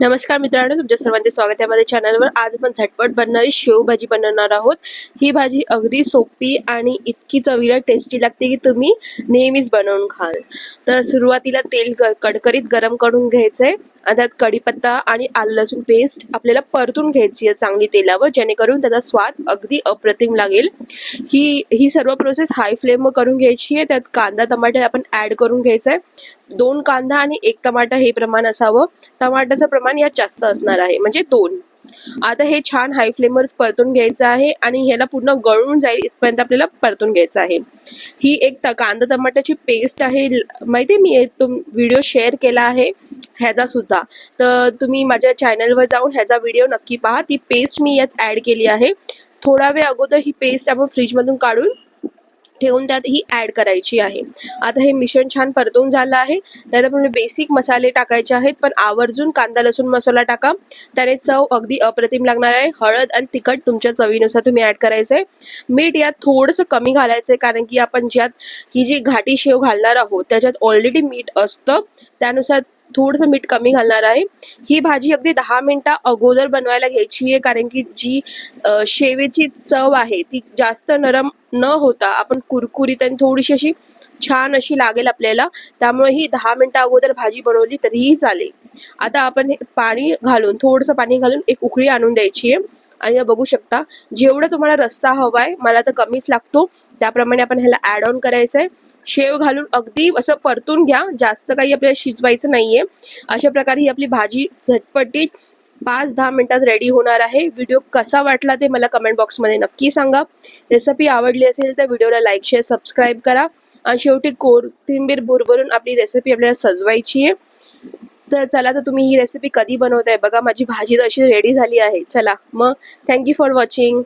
नमस्कार मित्रांनो तुमच्या सर्वांचे स्वागत आहे माझ्या चॅनलवर आज आपण झटपट बनणारी शेवभाजी बनवणार आहोत. ही भाजी अगदी सोपी आणि इतकी चवीला टेस्टी लागते की तुम्ही नेहमीच बनवून खाल. तर सुरुवातीला तेल ग कडकडीत गरम करून घ्यायचं आहे आणि त्यात कढीपत्ता आणि आलं लसूण पेस्ट आपल्याला परतून घ्यायची आहे चांगली तेलावर जेणेकरून त्याचा स्वाद अगदी अप्रतिम लागेल. ही ही सर्व प्रोसेस हाय फ्लेमवर करून घ्यायची आहे. त्यात कांदा टमाटर आपण ॲड करून घ्यायचं आहे दोन कांदा आणि एक टमाटा हे प्रमाण असावं. टमाट्याचं प्रमाण यात जास्त असणार आहे म्हणजे दोन. आता हे छान हाय फ्लेमवर परतून घ्यायचं आहे आणि ह्याला पूर्ण गळून जाईल इथपर्यंत आपल्याला परतून घ्यायचं आहे. ही एक त- कांदा टमाट्याची पेस्ट आहे. माहिती आहे मी तुम व्हिडिओ शेअर केला आहे. ह्याचा सुद्धा. तर तुम्ही माझ्या चॅनलवर जाऊन ह्याचा व्हिडिओ नक्की पहा. ती पेस्ट मी यात ॲड केली आहे. थोडा वेळ अगोदर ही पेस्ट आपण फ्रीजमधून काढून ठेवून त्यात ही ॲड करायची आहे. आता हे मिश्रण छान परतून झालं आहे. त्यात आपण बेसिक मसाले टाकायचे आहेत. पण आवर्जून कांदा लसूण मसाला टाका. त्याने चव अगदी अप्रतिम लागणार आहे. हळद आणि तिखट तुमच्या चवीनुसार तुम्ही ॲड करायचं. आहे मीठ यात थोडंसं कमी घालायचं आहे कारण की आपण ज्यात ही जी घाटी शेव घालणार आहोत त्याच्यात ऑलरेडी मीठ असतं. त्यानुसार थोडंसं मीठ कमी घालणार आहे. ही भाजी अगदी दहा मिनिटं अगोदर बनवायला घ्यायची आहे कारण की जी शेवेची चव आहे ती जास्त नरम न होता आपण कुरकुरीत आणि थोडीशी अशी छान अशी लागेल आपल्याला. त्यामुळे ही दहा मिनिटं अगोदर भाजी बनवली तरीही चालेल. आता आपण हे पाणी घालून थोडंसं पाणी घालून एक उकळी आणून द्यायची आहे. आणि बघू शकता जेवढं तुम्हाला रस्सा हवा आहे मला तर कमीच लागतो. त्याप्रमाणे आपण ह्याला ऍड ऑन करायचं आहे शेव घालून अगदी असं परतून घ्या. जास्त काही आपल्याला शिजवायचं नाहीये. अशा प्रकारे ही आपली भाजी झटपटीत पाच दहा मिनिटात रेडी होणार आहे. व्हिडिओ कसा वाटला ते मला कमेंट बॉक्समध्ये नक्की सांगा. रेसिपी आवडली असेल तर व्हिडिओला लाईक शेअर सबस्क्राईब करा. आणि शेवटी कोथिंबीर भुरभरून आपली रेसिपी आपल्याला सजवायची आहे. तर चला तर तुम्ही ही रेसिपी कधी बनवताय? बघा माझी भाजी तर अशी रेडी झाली आहे. चला मग. Thank you for watching